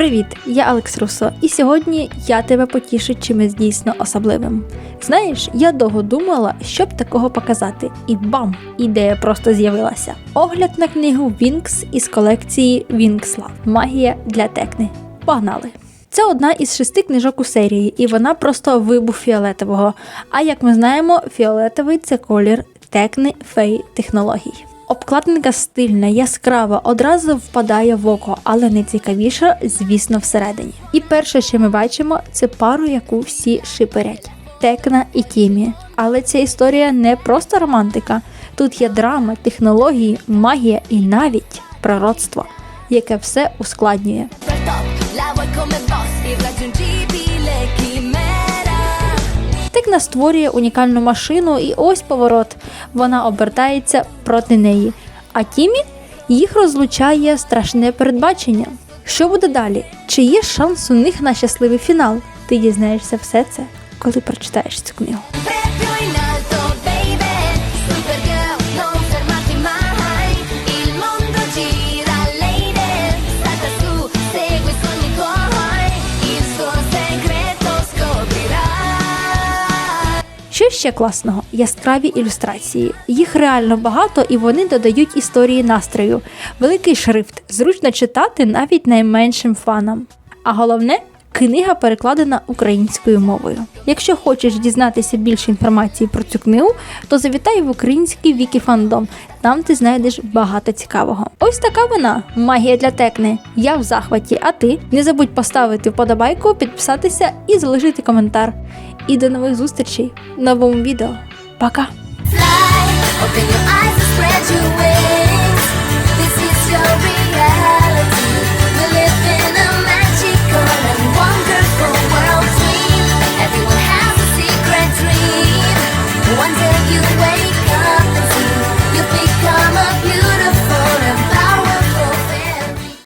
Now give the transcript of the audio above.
Привіт, я Алекс Руссо, і сьогодні я тебе потішу чимось дійсно особливим. Знаєш, я довго думала, щоб такого показати, і бам! Ідея просто з'явилася. Огляд на книгу Вінкс із колекції Вінкслав Магія для текни. Погнали! Це одна із шести книжок у серії, і вона просто вибух фіолетового. А як ми знаємо, фіолетовий це колір текни фей технологій. Обкладинка стильна, яскрава, одразу впадає в око, але найцікавіше, звісно, всередині. І перше, що ми бачимо, це пару, яку всі шиперять. Текна і Тімі. Але ця історія не просто романтика. Тут є драма, технології, магія і навіть пророцтво, яке все ускладнює. Текна створює унікальну машину, і ось поворот. Вона обертається проти неї. А Тімі їх розлучає страшне передбачення. Що буде далі? Чи є шанс у них на щасливий фінал? Ти дізнаєшся все це, коли прочитаєш цю книгу. Що ще класного? Яскраві ілюстрації. Їх реально багато і вони додають історії настрою. Великий шрифт, зручно читати навіть найменшим фанам. А головне, книга перекладена українською мовою. Якщо хочеш дізнатися більше інформації про цю книгу, то завітай в український вікіфандом. Там ти знайдеш багато цікавого. Ось така вона магія для текни. Я в захваті, а ти не забудь поставити вподобайку, підписатися і залишити коментар. І до нових зустрічей в новому відео. Пока!